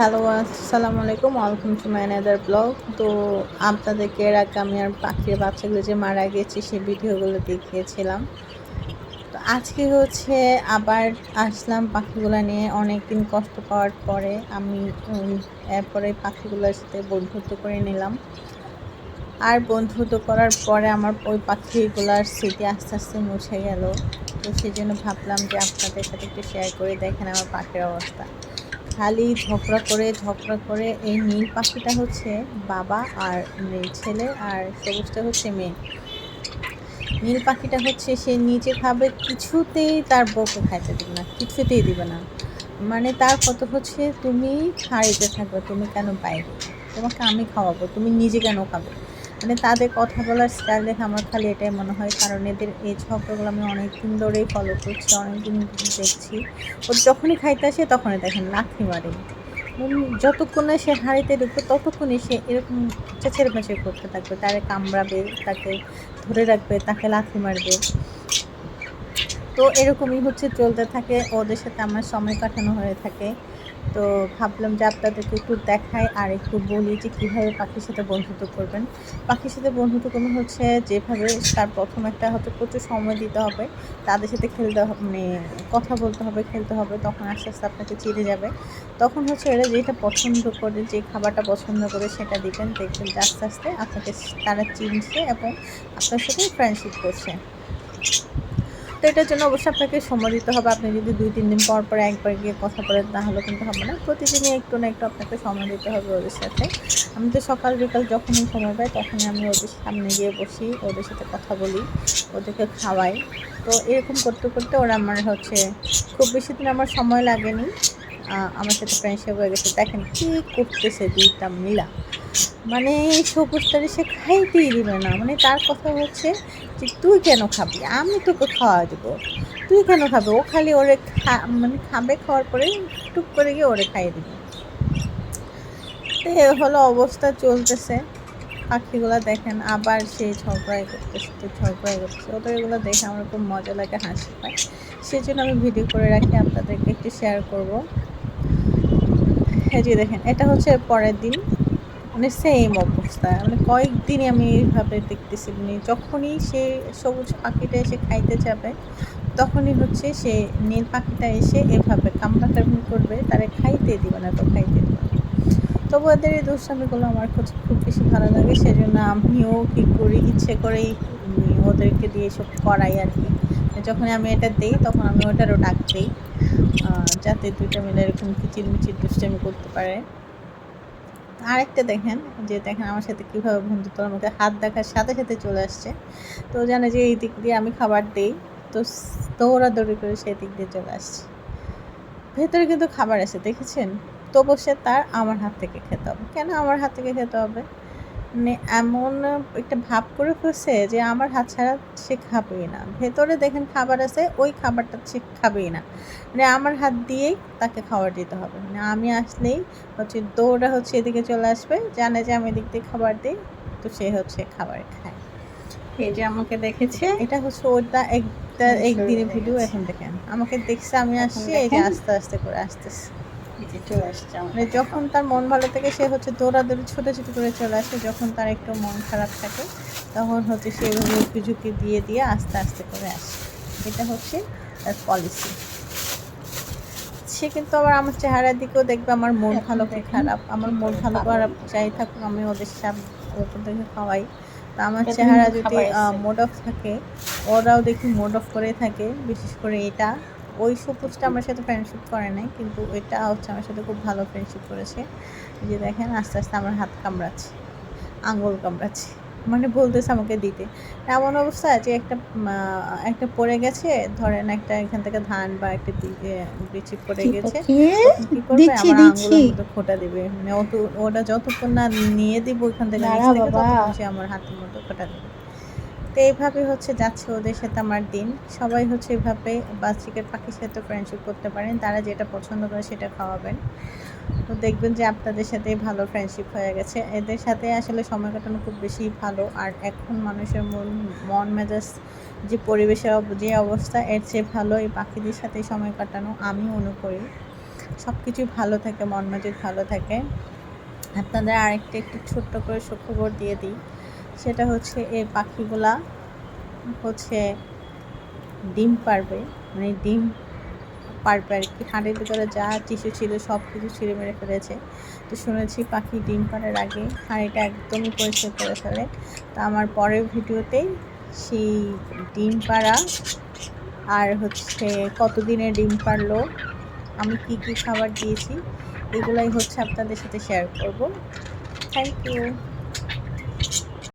Hello, আসসালামু আলাইকুম। Welcome to my another blog তো আপনাদেরকে এর আগে আমি আর পাখির বাচ্চাগুলো যে মারা গেছে, সেই ভিডিওগুলো দেখিয়েছিলাম। তো আজকে হচ্ছে আবার আসলাম পাখিগুলো নিয়ে অনেক দিন কষ্ট পাওয়ার পরে। আমি এরপরে পাখিগুলোর সাথে বন্ধুত্ব করে নিলাম। আর বন্ধুত্ব করার পরে আমার ওই পাখিগুলোর স্মৃতি আস্তে আস্তে মুছে গেল। তো সেই জন্য ভাবলাম যে আপনাদের সাথে একটু শেয়ার করে দেখেন আমার পাখির অবস্থা। খালি ঝগড়া করে ঝগড়া করে, এই নীল পাখিটা হচ্ছে বাবা আর মেয়ে, ছেলে আর সবুজটা হচ্ছে মেয়ে। নীল পাখিটা হচ্ছে সে নিজে খাবে, কিছুতেই তার বউকে খাইতে দিবে না, কিছুতেই দিবে না। মানে তার কত হচ্ছে, তুমি হাড়িতে থাকবে, তুমি কেন বাইরে? তোমাকে আমি খাওয়াবো, তুমি নিজে কেন খাবে? মানে তাদের কথা বলার স্টাইল দেখে আমার খালি এটাই মনে হয়। কারণ এদের এই ঝগড়াগুলো আমি অনেক দিন ধরেই ফলো করছি অনেক দিন দেখছি। ও যখনই খাইতে আসে তখনই দেখেন লাথি মারে। যতক্ষণ যতক্ষণে সে হাঁড়িতে ঢুকবে ততক্ষণই সে এরকম চেঁচের মেচের করতে থাকবে। তারে কামড়াবে, তাকে ধরে রাখবে, তাকে লাথি মারবে। তো এরকমই হচ্ছে চলতে থাকে। ওদের সাথে আমার সময় কাটানো হয়ে থাকে। তো ভাবলাম যে আপনাদেরকে একটু দেখাই আর একটু বলি যে কীভাবে পাখির সাথে বন্ধুত্ব করবেন। পাখির সাথে বন্ধুত্ব করবেন হচ্ছে যেভাবে তার প্রথম একটা হয়তো প্রচুর সময় দিতে হবে, তাদের সাথে খেলতে মানে কথা বলতে হবে, খেলতে হবে, তখন আস্তে আস্তে আপনাকে চিনে যাবে। তখন হচ্ছে এরা যেটা পছন্দ করে, যে খাবারটা পছন্দ করে সেটা দিবেন। দেখবেন যে আস্তে আস্তে আপনাকে তারা চিনছে এবং আপনার সাথে ফ্রেন্ডশিপ করছে। তো এটার জন্য অবশ্যই আপনাকে সময় দিতে হবে। আপনি যদি দুই, তিন দিন পর পর একবার গিয়ে কথা বলেন, তাহলে কিন্তু হবে না। প্রতিদিনই একটু না একটু আপনাকে সময় দিতে হবে ওদের সাথে। আমি তো সকাল, বিকাল যখনই সময় পাই, তখনই আমি ওদের সামনে গিয়ে বসি, ওদের সাথে কথা বলি, ওদেরকে খাওয়াই। তো এরকম করতে করতে ওরা আমার হচ্ছে, খুব বেশি দিন আমার সময় লাগেনি। আমার সাথে ফ্রেন্ডশিপ হয়ে গেছে। দেখেন কী করতেছে দুইটা মিলা মানে সবুজটারে সে খাইতেই দিবে না। মানে তার কথা হচ্ছে যে, তুই কেন খাবি? আমি তোকে খাওয়া দেবো। তুই কেন খাবি? ও খালি ওরে খা মানে খাবে খাওয়ার পরে টুক করে গিয়ে ওরে খাইয়ে দিবে তো এ হলো অবস্থা চলতেছে। পাখিগুলো দেখেন আবার সেই ঝগড়াই করতেছে, তো ঝগড়াই করতেছে। ওদের এগুলো দেখে আমার খুব মজা লাগে হাসি পায়। সেই জন্য আমি ভিডিও করে রাখি। আপনাদেরকে একটু শেয়ার করব। এই দেখেন, এটা হচ্ছে পরের দিন। মানে সেম অবস্থা। মানে কয়েকদিনই আমি এইভাবে দেখতেছি। মানে যখনই সে সবুজ পাখিটা এসে খাইতে যাবে, তখনই হচ্ছে সে নীল পাখিটা এসে এভাবে কামড়া কামড়ি করবে, তারে খাইতে দিবে না তো খাইতে দিবে তবু এদের এই দুষ্টামিগুলো আমার খুব খুব বেশি ভালো লাগে। সেজন্য আমিও কী করি, ইচ্ছে করেই ওদেরকে দিয়ে এসব করাই আর কি। যখন আমি এটা দিই, তখন আমি ওটারও ডাক দিই। যাতে দুইটা মিলে এরকম কিচির মিচির দুষ্টামি করতে পারে। আরেকটা দেখেন, যে দেখেন আমার সাথে কীভাবে বন্ধুত্ব, আমাকে হাত দেখার সাথে সাথে চলে আসছে। তো জানে যে এই দিক দিয়ে আমি খাবার দিই, তো দৌড়াদৌড়ি করে সেই দিক দিয়ে চলে আসছে। ভেতরে কিন্তু খাবার আছে, দেখেছেন? তবু সে তার আমার হাত থেকে খেতে হবে। কেন আমার হাত থেকে খেতে হবে? মানে এমন একটা ভাব করে ফেলছে যে আমার হাত ছাড়া সে খাবেই না। ভেতরে দেখেন খাবার আছে ওই খাবারটা সে খাবেই না। মানে আমার হাত দিয়েই তাকে খাবার দিতে হবে। মানে আমি আসলেই হচ্ছে দৌড়া হচ্ছে এদিকে চলে আসবে জানে যে আমি এদিক দিয়ে খাবার দিই তো সে হচ্ছে খাবার খায়। এই যে আমাকে দেখেছে। এটা হচ্ছে ওটা একটা একদিনের ভিডিও এখন দেখেন। আমাকে দেখছে আমি আসছি এই যে আস্তে আস্তে করে আসতেছে। যে চলে আসছে মানে যখন তার মন ভালো থাকে সে হচ্ছে দৌড়াদৌড়ি ছোটো ছোটো করে চলে আসে। যখন তার একটু মন খারাপ থাকে তখন হচ্ছে সে ঝুঁকি ঝুঁকি দিয়ে দিয়ে আস্তে আস্তে করে আসে। এটা হচ্ছে তার পলিসি সে কিন্তু আবার আমার চেহারার দিকেও দেখবে আমার মন ভালো কি খারাপ? আমার মন ভালো খারাপ চাই থাকুক আমি ওদের ওপর থেকে খাওয়াই। তা আমার চেহারা যদি মোড অফ থাকে ওরাও দেখি মোড অফ করে থাকে বিশেষ করে এটা। ওই সবুজটা আমার সাথে ফ্রেন্ডশিপ করে নাই কিন্তু এটা হচ্ছে আমার সাথে খুব ভালো ফ্রেন্ডশিপ করেছে। যে দেখেন আস্তে আস্তে আমার হাত কামড়াচ্ছে আঙুল কামড়াচ্ছে মানে বলতেছে আমাকে দিতে। এমন অবস্থা যে একটা একটা পড়ে গেছে ধরেন একটা এখান থেকে ধান বা একটা বিচি পড়ে গেছে কি করবে? দিচ্ছি, আমার দিচ্ছি। আঙুলের খোটা দিবে। মানে ওটা যতক্ষণ না নিয়ে দিব ওখান থেকে আমার হাতের মধ্যে খোটা দিবে। তো এইভাবে হচ্ছে যাচ্ছে ওদের সাথে আমার দিন। সবাই হচ্ছে এভাবে বাচ্চিকের পাখির সাথে ফ্রেন্ডশিপ করতে পারেন। তারা যেটা পছন্দ করে সেটা খাওয়াবেন। তো দেখবেন যে আপনাদের সাথে ভালো ফ্রেন্ডশিপ হয়ে গেছে। এদের সাথে আসলে সময় কাটানো খুব বেশি ভালো। আর এখন মানুষের মন মন মেজাজ, যে পরিবেশের যে অবস্থা, এর চেয়ে ভালো এই পাখিদের সাথে সময় কাটানো আমি মনে করি সব কিছু ভালো থাকে, মন মেজাজ ভালো থাকে। আপনাদের আরেকটা একটু ছোট্ট করে সুখবর দিয়ে দিই। সেটা হচ্ছে এই পাখিগুলা হচ্ছে ডিম পারবে মানে ডিম পারবে আর কি। হাঁড়ির ভিতরে যা টিস্যু ছিল, সব কিছু ছিঁড়ে মেরে ফেলেছে। তো শুনেছি পাখি ডিম পাড়ার আগে হাঁড়িটা একদমই পরিষ্কার করে ফেলে। তো আমার পরের ভিডিওতেই সেই ডিম পাড়া আর হচ্ছে কতদিনে ডিম পারল আমি কি কি খাবার দিয়েছি, এগুলাই হচ্ছে আপনাদের সাথে শেয়ার করব। Thank you